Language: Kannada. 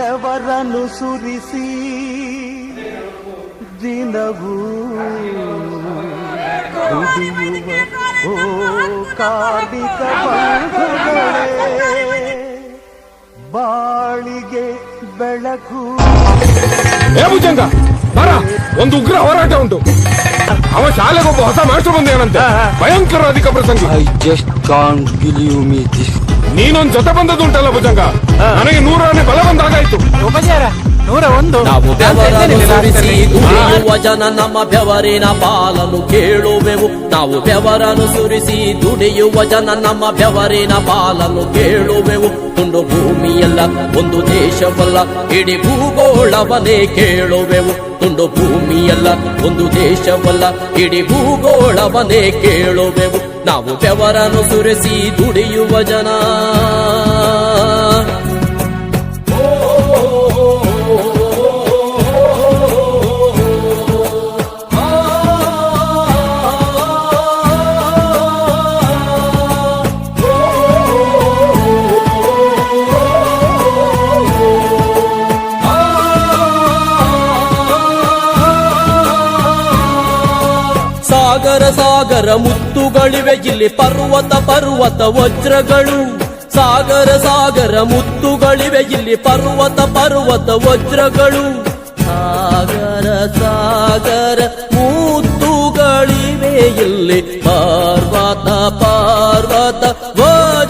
ಬೆವರನ್ನು ಸುರಿಸಿ ದಿನವೂ ದುಡಿಯುವ ಓ ಕಾರ್ಮಿಕ ಬಂಧುಗಳೇ ಬಾಳಿಗೆ ಬೆಳಕು. ಏ ಭುಜಂಗ ಬರ ಒಂದು ಉಗ್ರ ಹೋರಾಟ ಉಂಟು. ಅವ ಶಾಲೆಗೆ ಒಬ್ಬ ಹೊಸ ಮಾಸ್ಟರ್ ಬಂದೇನಂತೆ ಭಯಂಕರ ಅಧಿಕ ಪ್ರಸಂಗ. I just can't believe me this. ನೀನೊಂದ್ ಜೊತೆ ಬಂದದ್ದುಂಟಲ್ಲ ಭುಜಂಗ? ನನಗೆ ನೂರನೇ ಬಲ ಬಂದಾಗಾಯ್ತು ನೂರ ಒಂದು. ನಾವು ದುಡಿಯುವ ಜನ ನಮ್ಮ ಬೆವರಿನ ಪಾಲನ್ನು ಕೇಳುವೆವು. ನಾವು ಬೆವರನ್ನು ಸುರಿಸಿ ದುಡಿಯುವ ಜನ ನಮ್ಮ ಬೆವರಿನ ಪಾಲನ್ನು ಕೇಳುವೆವು. ತುಂಡು ಭೂಮಿಯಲ್ಲ ಒಂದು ದೇಶವಲ್ಲ ಇಡೀ ಭೂಗೋಳವನೇ ಕೇಳುವೆವು. ತುಂಡು ಭೂಮಿಯಲ್ಲ ಒಂದು ದೇಶವಲ್ಲ ಇಡೀ ಭೂಗೋಳವನೇ ಕೇಳುವೆವು. ನಾವು ಬೆವರನ್ನು ಸುರಿಸಿ ದುಡಿಯುವ ಜನ. ಸಾಗರ ಸಾಗರ ಮುತ್ತುಗಳಿವೆ. ಇಲ್ಲಿ ಪರ್ವತ ಪರ್ವತ ವಜ್ರಗಳು. ಸಾಗರ ಸಾಗರ ಮುತ್ತುಗಳಿವೆ. ಇಲ್ಲಿ ಪರ್ವತ ಪರ್ವತ ವಜ್ರಗಳು. ಸಾಗರ ಸಾಗರ ಮುತ್ತುಗಳಿವೆ. ಇಲ್ಲಿ ಪಾರ್ವತ, ಪರ್ವತ